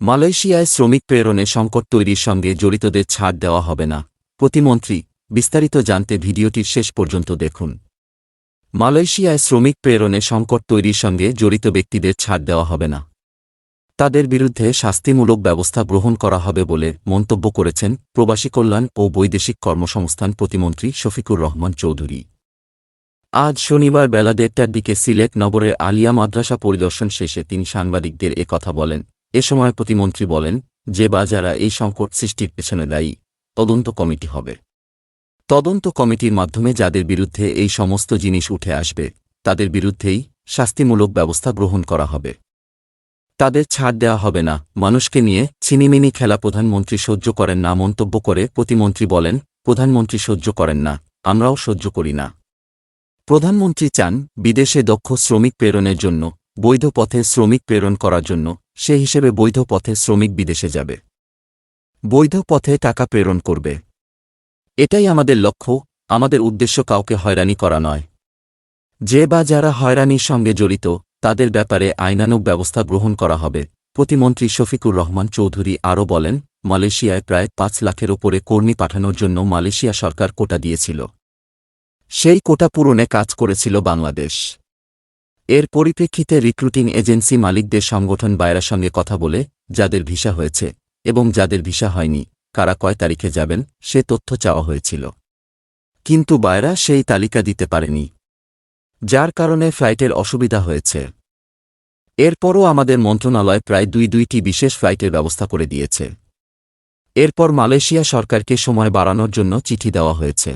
মালয়েশিয়ায় শ্রমিক প্রেরণে সংকট তৈরির সঙ্গে জড়িতদের ছাড় দেওয়া হবে না। প্রতিমন্ত্রী, বিস্তারিত জানতে ভিডিওটির শেষ পর্যন্ত দেখুন। মালয়েশিয়ায় শ্রমিক প্রেরণে সংকট তৈরির সঙ্গে জড়িত ব্যক্তিদের ছাড় দেওয়া হবে না। তাদের বিরুদ্ধে শাস্তিমূলক ব্যবস্থা গ্রহণ করা হবে বলে মন্তব্য করেছেন প্রবাসী কল্যাণ ও বৈদেশিক কর্মসংস্থান প্রতিমন্ত্রী শফিকুর রহমান চৌধুরী। আজ শনিবার বেলা দেড়টার দিকে সিলেট নগরের আলিয়া মাদ্রাসা পরিদর্শন শেষে তিনি সাংবাদিকদের কথা বলেন। এ সময় প্রতিমন্ত্রী বলেন যে বা যারা এই সংকট সৃষ্টির পেছনে দায়ী, তদন্ত কমিটি হবে। তদন্ত কমিটির মাধ্যমে যাদের বিরুদ্ধে এই সমস্ত জিনিস উঠে আসবে, তাদের বিরুদ্ধেই শাস্তিমূলক ব্যবস্থা গ্রহণ করা হবে। তাদের ছাড় দেওয়া হবে না। মানুষকে নিয়ে ছিনিমিনি খেলা প্রধানমন্ত্রী সহ্য করেন না মন্তব্য করে প্রতিমন্ত্রী বলেন, প্রধানমন্ত্রী সহ্য করেন না, আমরাও সহ্য করি না। প্রধানমন্ত্রী চান বিদেশে দক্ষ শ্রমিক প্রেরণের জন্য বৈধ পথে শ্রমিক প্রেরণ করার জন্য সে হিসেবে বৈধ পথে শ্রমিক বিদেশে যাবে। বৈধ পথে টাকা প্রেরণ করবে। এটাই আমাদের লক্ষ্য, আমাদের উদ্দেশ্য কাউকে হয়রানি করা নয়। যে বা যারা হয়রানির সঙ্গে জড়িত, তাদের ব্যাপারে আইনানুগ ব্যবস্থা গ্রহণ করা হবে। প্রতিমন্ত্রী শফিকুর রহমান চৌধুরী আরও বলেন, মালয়েশিয়ায় প্রায় পাঁচ লাখের ওপরে কর্মী পাঠানোর জন্য মালয়েশিয়া সরকার কোটা দিয়েছিল। সেই কোটা পূরণে কাজ করেছিল বাংলাদেশ। এর পরিপ্রেক্ষিতে রিক্রুটিং এজেন্সি মালিকদের সংগঠন বায়রার সঙ্গে কথা বলে যাদের ভিসা হয়েছে এবং যাদের ভিসা হয়নি, কারা কয় তারিখে যাবেন, সে তথ্য চাওয়া হয়েছিল। কিন্তু বায়রা সেই তালিকা দিতে পারেনি, যার কারণে ফ্লাইটের অসুবিধা হয়েছে। এরপরও আমাদের মন্ত্রণালয় প্রায় দুই দুইটি বিশেষ ফ্লাইটের ব্যবস্থা করে দিয়েছে। এরপর মালয়েশিয়া সরকারকে সময় বাড়ানোর জন্য চিঠি দেওয়া হয়েছে।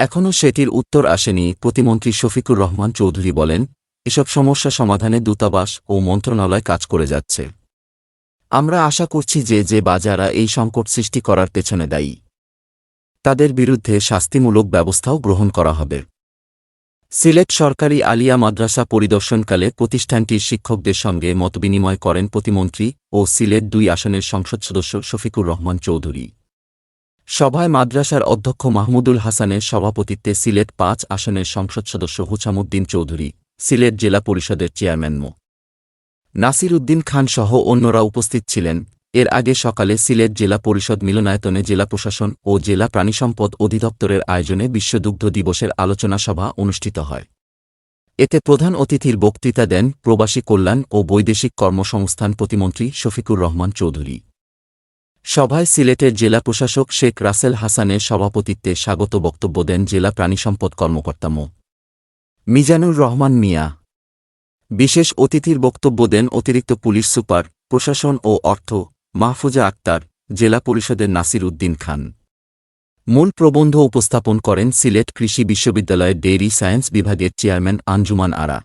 এখনও সেটির উত্তর আসেনি, প্রতিমন্ত্রী শফিকুর রহমান চৌধুরী বলেন, এসব সমস্যা সমাধানে দূতাবাস ও মন্ত্রণালয় কাজ করে যাচ্ছে। আমরা আশা করছি যে যে বাজারা এই সংকট সৃষ্টি করার পেছনে দায়ী। তাদের বিরুদ্ধে শাস্তিমূলক ব্যবস্থাও গ্রহণ করা হবে। সিলেট সরকারি আলিয়া মাদ্রাসা পরিদর্শনকালে প্রতিষ্ঠানটির শিক্ষকদের সঙ্গে মতবিনিময় করেন প্রতিমন্ত্রী ও সিলেট দুই আসনের সংসদ সদস্য শফিকুর রহমান চৌধুরী। সভায় মাদ্রাসার অধ্যক্ষ মাহমুদুল হাসানের সভাপতিত্বে সিলেট পাঁচ আসনের সংসদ সদস্য হুচামুদ্দিন চৌধুরী, সিলেট জেলা পরিষদের চেয়ারম্যান মো. নাসির উদ্দিন খান সহ অন্যরা উপস্থিত ছিলেন। এর আগে সকালে সিলেট জেলা পরিষদ মিলনায়তনে জেলা প্রশাসন ও জেলা প্রাণিসম্পদ অধিদপ্তরের আয়োজনে বিশ্বদুগ্ধ দিবসের আলোচনা সভা অনুষ্ঠিত হয়। এতে প্রধান অতিথির বক্তৃতা দেন প্রবাসী কল্যাণ ও বৈদেশিক কর্মসংস্থান প্রতিমন্ত্রী শফিকুর রহমান চৌধুরী। সভায় সিলেটের জেলা প্রশাসক শেখ রাসেল হাসানের সভাপতিত্বে স্বাগত বক্তব্য দেন জেলা প্রাণিসম্পদ কর্মকর্তা মো. মিজানুর রহমান মিয়া। বিশেষ অতিথির বক্তব্য দেন অতিরিক্ত পুলিশ সুপার, প্রশাসন ও অর্থ, মাহফুজা আক্তার, জেলা পরিষদের নাসির উদ্দিন খান। মূল প্রবন্ধ উপস্থাপন করেন সিলেট কৃষি বিশ্ববিদ্যালয়ের ডেইরি সায়েন্স বিভাগের চেয়ারম্যান আঞ্জুমান আরা।